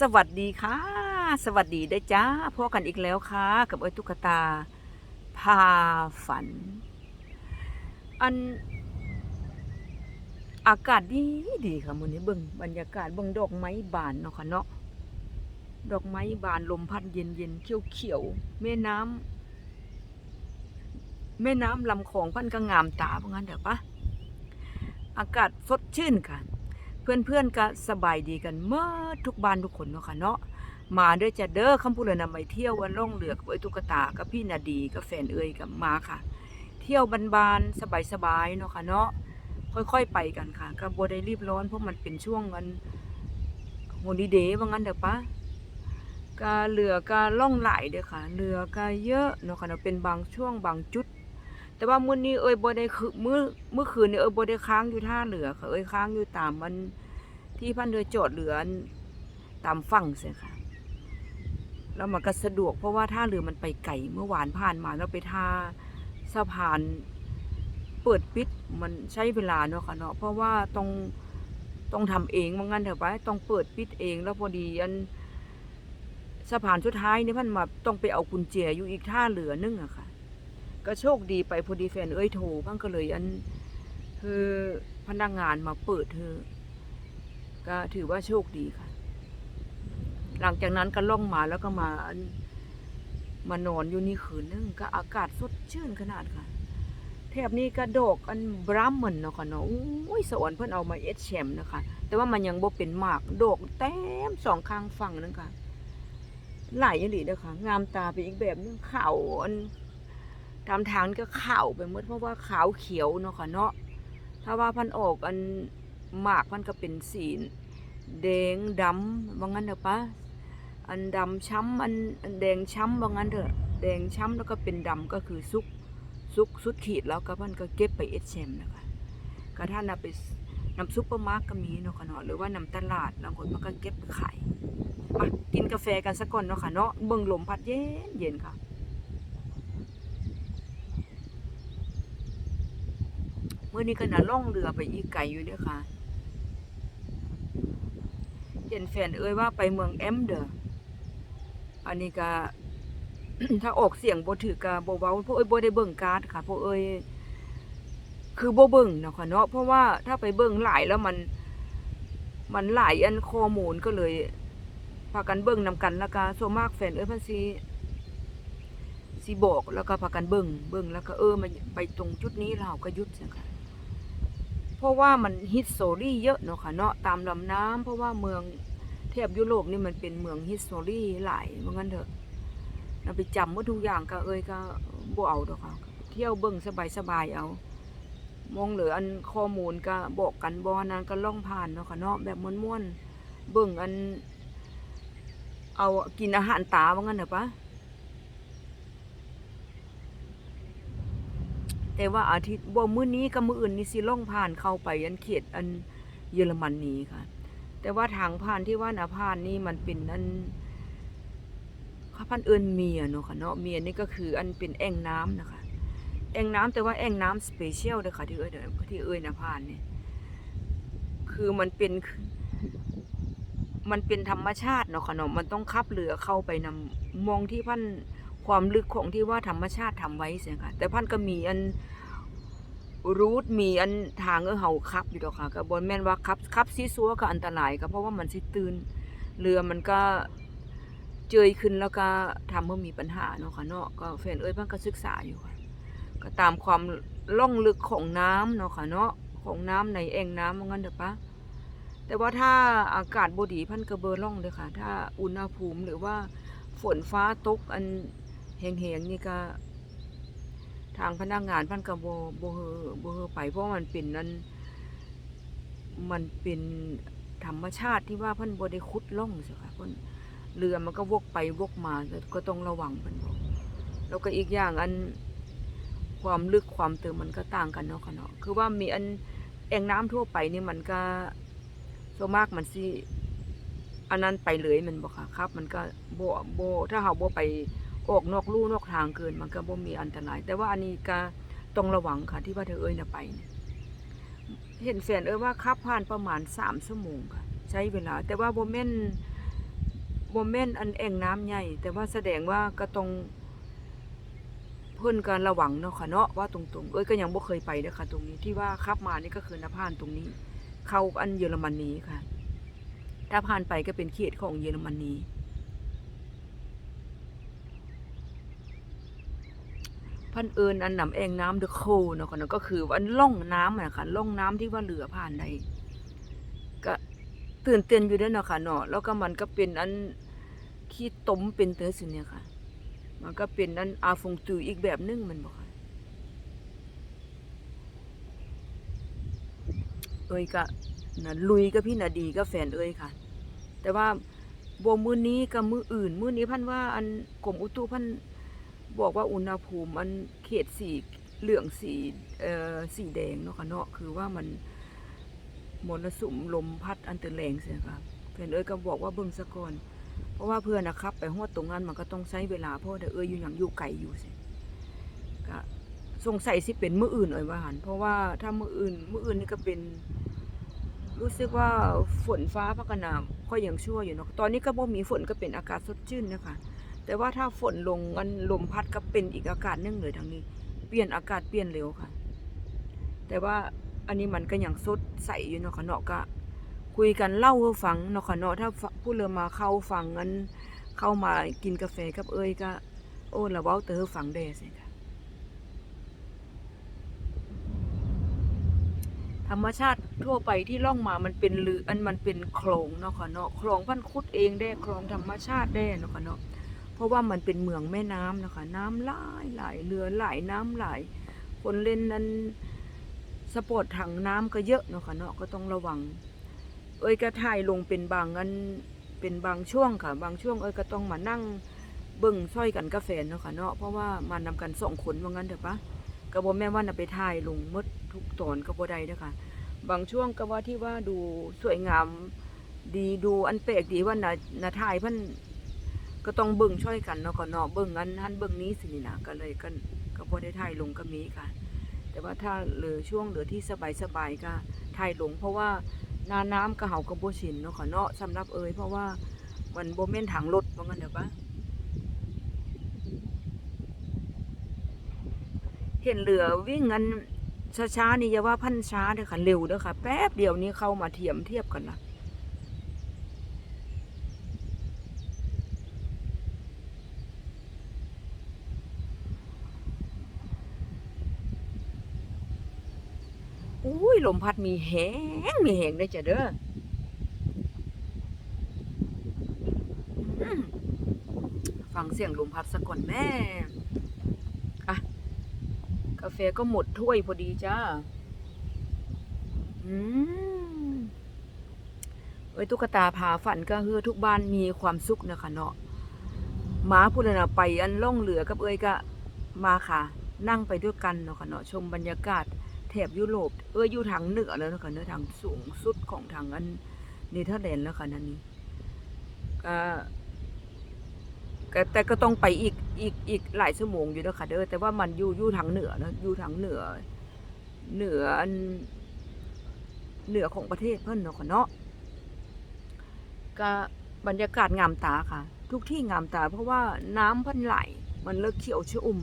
สวัสดีค่ะ สวัสดีได้จ้าพบกันอีกแล้วค่ะ กับเอ้ตุ๊กตา พาฝัน อัน อากาศดีดีค่ะมื้อนี้เบิ่งบรรยากาศเบิ่งดอกไม้บานเนาะค่ะเนาะดอกไม้บานลมพัดเย็นเย็นเขียวเขียวแม่น้ำแม่น้ำลำคลองพันก็งามตาว่าะงั้นเด้อปะอากาศสดชื่นค่ะ เพื่อนๆก็สบายดีกันเมื่อทุกบ้านทุกคนเนาะค่ะเนาะมาด้อจะเด้อคำพูดเลยนำไปเที่ยววันล่องเรือกับไอ้ตุ๊กตากับพี่นาดีกับแฟนเอ้ยกับมาค่ะ เที่ยวบานๆสบายๆเนาะค่ะเนาะค่อยๆไปกันค่ะก็บ่ได้รีบร้อนเพราะมันเป็นช่วงวันโฮลิเดย์ว่างั้นเด้อปะก็เรือก็ล่องไหลเด้อค่ะเรือก็เยอะเนาะค่ะเนาะเป็นบางช่วงบางจุด แต่ว่ามื้อนี้เอ้ยบ่ได้คือมื้อเมื่อคืนนี้เอ้ยบ่ได้ค้างอยู่ท่าเรือค่ะเอ้ยค้างอยู่ตามมันที่พันเรือจอดเรือตามฝั่งเสียค่ะแล้วมันก็สะดวกเพราะว่าท่าเรือมันไปไกลเมื่อวานผ่านมาแล้วไปท่าสะพานเปิดปิดมันใช้เวลาเนาะค่ะเนาะเพราะว่าต้องต้องทำเองว่างั้นเถอะไปต้องเปิดปิดเองแล้วพอดีอันสะพานสุดท้ายนี่พันมาต้องไปเอากุญแจอยู่อีกท่าเรือนึงอะค่ะ ก็โชคดีไปพอดีแฟนเอ้ยโทรพังก็เลยอันคือพนักงานมาเปิดเธอ ก็ถือว่าโชคดีค่ะ หลังจากนั้นก็ล่องมาแล้วก็มาอันมานอนอยู่นี่คืนนึงก็อากาศสดชื่นขนาดค่ะแถบนี้ก็ดกอันบรามเหมอนเนาะค่ะเนาะอุ้ยสวรรค์เพิ่อนเอามาเอชแชมนะคะ แต่ว่ามันยังบ่เป็นหมากโดกเต็มสองข้างฝั่งนึงค่ะหลายอีหลีเด้อค่ะ งามตาไปอีกแบบนึงขาวอัน ตามทางก็ขาวไปหมดเพราะว่าขาวเขียวเนาะค่ะเนาะถ้าว่าพันออกอันหมากมันก็เป็นสีแดงดำว่างั้นเถอะปะอันดำช้ำอันอันแดงช้ำว่างั้นเถอะแดงช้ำแล้วก็เป็นดำก็คือซุกซุกสุดขีดแล้วก็พันก็เก็บไปเอชแชมนะคะก็ถ้านำไปนำซุปเปอร์มาร์กก็มีเนาะค่ะเนาะหรือว่านำตลาดบางคนมันก็เก็บไปขายมากินกาแฟกันสักก่อนเนาะค่ะเนาะเบิ่งลมพัดเย็นเย็นค่ะ มื่อนี้ก็น่ะล่องเรือไปอีกไกลอยู่เด้อค่ะเห็นแฟนเอ้ยว่าไปเมืองแอมเด้ออันนี้ก็ถ้าออกเสียงบ่ถือก็บ่เว้าเพราะเอ้ยบ่ได้เบิ่งการ์ดค่ะเพราะเอ้ยคือบ่เบิ่งเนาะค่ะเนาะเพราะว่าถ้าไปเบิ่งหลายแล้วมัน มันหลายอันข้อมูลก็เลยพากันเบิ่งนำกันแล้วก็ส่วนมากแฟนเอ้ยเพิ่นสิสิบอกแล้วก็พากันเบิ่งเบิ่งแล้วก็เออมันไปตรงจุดนี้เราก็หยุดจังค่ะ ราะว่ามันฮิสโตรี่เยอะเนาะค่ะเนาะตามลำน้ำเพราะว่าเมืองเทพยุโรปนี่มันเป็นเมืองฮิสโตรีหลายเหมือนกันเถอะเราไปจำว่าทุกอย่างก็เอ้ยก็บ่เอาดอกค่ะเที่ยวเบิ่งสบายๆเอามองเหลืออันข้อมูลก็บอกกันบ่นั้นก็ล่องผ่านเนาะค่ะเนาะแบบม่วนๆเบิ่งอัน เอากินอาหารตาว่างั้นเถอะปะ แต่ว่าอาทิตย์บ่มื้อนี้กับมื้ออื่นนี่สิล่องผ่านเข้าไปอันเขตอันเยอรมันนี้ค่ะ แต่ว่าทางผ่านที่ว่าน่ะผ่านนี่มันเป็นอันข้าพันเอิ้นเมียเนาะค่ะเนาะเมียนี่ก็คืออันเป็นแอ่งน้ำนะคะ แอ่งน้ำแต่ว่าแอ่งน้ำสเปเชียลเด้อค่ะที่เอ้ยเด้อที่เอ้ยน่ะผ่านนี่คือมันเป็นมันเป็นธรรมชาติเนาะค่ะเนาะมันต้องขับเรือเข้าไปนำมองที่พัน ความลึกของที่ว่าธรรมชาติทำไว้เสียค่ะ แต่พันก็มีอันรูทมีอันทางเออเฮาขับอยู่ดอกค่ะก็บ่แม่นว่าขับขับซีซัวก็อันตรายก็เพราะว่ามันสิตื่นเรือมันก็เจยขึ้นแล้วก็ทำให้มีปัญหาเนาะค่ะเนาะก็แฟนเอ้ยเพิ่นก็ศึกษาอยู่ค่ะก็ตามความล่องลึกของน้ำเนาะค่ะเนาะของน้ำในแอ่งน้ำว่างั้นเด้อปะแต่ว่าถ้าอากาศบดีพันก็เบอร์ล่องเด้อค่ะ ถ้าอุณหภูมิหรือว่าฝนฟ้าตกอัน แหงๆนี่ก็ ทางพนักงานพันกับโบโบเฮอโบเฮอไป เพราะมันเป็นนั้น มันเป็นธรรมชาติที่ว่าพิ่นบ่ได้ขุดล่องสิค่ะพิ่นเรือมันก็วกไปวกมาก็ต้องระวังเพิ่นบอกแล้วก็อีกอย่างอันความลึกความติมมันก็ต่างกันเนาะค่ะเนาะคือว่ามีอันแอ่งน้ำทั่วไปนี่มันก็ส่วนมากมันสิอันนั้นไปเลยมันบอกค่ะครับ มันก็โบ่บ่ถ้าเฮาโบไป ออกนอกลู่นอกทางเกินมันก็บ่มีอันตราย แต่ว่าอันนี้ก็ต้องระวังค่ะที่ว่าเธอเอ้ยนะไปเนี่ยเห็นแฟนเอ้ยว่าขับผ่านประมาณ3ชั่วโมงค่ะ ใช้เวลา แต่ว่าบ่แม่นบ่แม่นอันแอ่งน้ำใหญ่ แต่ว่าแสดงว่าก็ต้องเพิ่นก็รระวังเนาะค่ะเนาะว่าตรงๆ เอ้ยก็ยังบ่เคยไปเด้อค่ะตรงนี้ที่ว่าขับมานี่ก็คือนาพานตรงนี้ เข้าอันเยอรมนีค่ะ ถ้าผ่านไปก็เป็นเขตของเยอรมนี พันเอิญอันนำแองน้ำเดอะโคเนาะค่ะเนาะก็คือว่าอันล่องน้ำอะคะล่องน้ำที่ว่าเรือผ่านได้ก็ตื่นเต้นอยู่ด้วยเนาะค่ะเนาะแล้วก็มันก็เป็นอันขี้ตมเป็นเตอสิเนี่ยค่ะ มันก็เป็นอันอาฟงตืออีกแบบหนึงมันบอกเอ้ยก็นะลุยกับพี่นาดีกับแฟนเอ้ยค่ะ แต่ว่าบ่มื้อนี้กับมืออื่น มือนี้พันว่าอันกรมอุตุพัน บอกว่าอุณหภูมิมันเขตสีเหลืองสีเอ่อสีแดงเนาะค่ะเนาะคือว่ามันมรสุมลมพัดอันตรแรงเสียค่ะเพื่อนเอ้ยก็บอกว่าเบิ่งซะก่อนเพราะว่าเพื่อนนะครับ ไปฮอดตรงนั้นมันก็ต้องใช้เวลาเพราะว่เดี๋ยวเอ้ยอยู่อย่างอยู่ไกลอยู่สิก็สงสัยสิเป็นมืออื่นเอ้ยว่าหันเพราะว่าถ้ามืออื่นมืออื่นนี่ก็เป็น รู้สึกว่าฝนฟ้าพักนน่ะค่อยยังชั่วอยู่เนาะตอนนี้ก็บ่มีฝนก็เป็นอากาศสดชื่นนะคะ แต่ว่าถ้าฝนลงมันลมพัดก็เป็นอีกอากาศนึงเลยทางนี้ เปลี่ยนอากาศเปลี่ยนเร็วค่ะ แต่ว่าอันนี้มันก็ยังสดใสอยู่เนาะค่ะเนาะก็ คุยกันเล่าให้ฟังเนาะค่ะเนาะถ้าผู้เริ่มมาเข้าฟังงั้น เข้ามากินกาแฟกับเอ้ยก็ โอ้ละเว้าเตอฟังได้สิค่ะธรรมชาติทั่วไปที่ล่องมามันเป็นลืออันมันเป็นโคลงเนาะค่ะเนาะคลงพันคุดเองได้โคลงธรรมชาติได้เนาะค่ะเนาะ เพราะว่ามันเป็นเมืองแม่น้ำนะคะ น้ำไหลไหลเรือไหลน้ำไหล คนเล่นนั้นสปอร์ตถังน้ำก็เยอะนะคะเนาะก็ต้องระวัง เอ้ยก็ถ่ายลงเป็นบางอันเป็นบางช่วงค่ะ บางช่วงเอ้ยก็ต้องมานั่งเบิ่งซ้อยกันกาแฟนเนาะค่ะเนาะเพราะว่ามานำกันสองคนว่างั้นเถอะปะก็บ่แม่ว่านะไปถ่ายลงมดทุกตอนก็บ่ได้เด้อค่ะบางช่วงก็ว่าที่ว่าดูสวยงามดีดูอันแปลกดีว่าน่ะน่ะถ่ายเพิ่น ก็ต้องเบิ่งช่วยกันเนาะก็เนาะเบิ่งอันหันเบิ่งนี้สินี่นะก็เลยก็ก็บ่ได้ถ่ายลงก็มีค่ะ แต่ว่าถ้าเหลือช่วงเหลือที่สบายๆก็ถ่ายลง เพราะว่านาน้ำก็เฮาก็บ่ชินเนาะค่ะเนาะสำหรับเอ่ยเพราะว่ามันโบ่แม่นทางรถว่างั้นเด้อปะเห็นเรือวิ่งกันช้าๆนี่อย่าว่าพันช้าเด้อค่ะเร็วเด้อค่ะ แป๊บเดียวนี้เข้ามาเทียมเทียบกันนะ อุ้ยลมพัดมีแหงมีแหงได้จ้ะเด้อฟังเสียงลมพัดสะก่อนแม่อะกาแฟก็หมดถ้วยพอดีจ้าอืมเอ้ยตุ๊กตาพาฝันก็คือทุกบ้านมีความสุขนะคะเนาะหมาพูดนะไปอันล่องเหลือกับเอ้ยก็มาค่ะ นั่งไปด้วยกันเนาะค่ะเนาะชมบรรยากาศ แถบยุโรปเอออยู่ทางเหนือแล้วนะคะเนื้อทางสูงสุดของทางอันเนเธอร์แลนด์แล้วค่ะนั่นนี่ก็แต่ก็ต้องไปอีกอีกอีกหลายชั่วโมงอยู่นะคะเด้อแต่ว่ามันอยู่อยู่ทางเหนือนะอยู่ทางเหนือ เหนืออันเหนือของประเทศเพิ่นเนาะค่ะเนาะก็บรรยากาศงามตาค่ะ ทุกที่งามตา เพราะว่าน้ำเพิ่นไหลมันเลิกเขียวชอุ่ม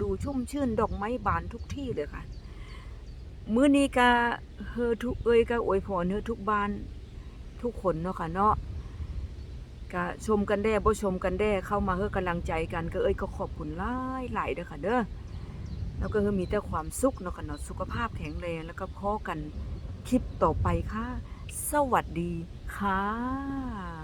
ดูชุ่มชื่นดอกไม้บานทุกที่เลยค่ะ มื้อนี้ก็เฮอทุกเอ้ยก็อวยพรเฮอทุกบ้าน ทุกคนเนาะค่ะเนาะก็ชมกันได้บ่ชมกันได้เข้ามาเฮอกำลังใจกันก็เอ้ยก็ขอบคุณหลายหลายเด้อค่ะเด้อแล้วก็เฮอมีแต่ความสุขเนาะค่ะเนาะสุขภาพแข็งแรงแล้วก็พอกันคลิปต่อไปค่ะ สวัสดีค่ะ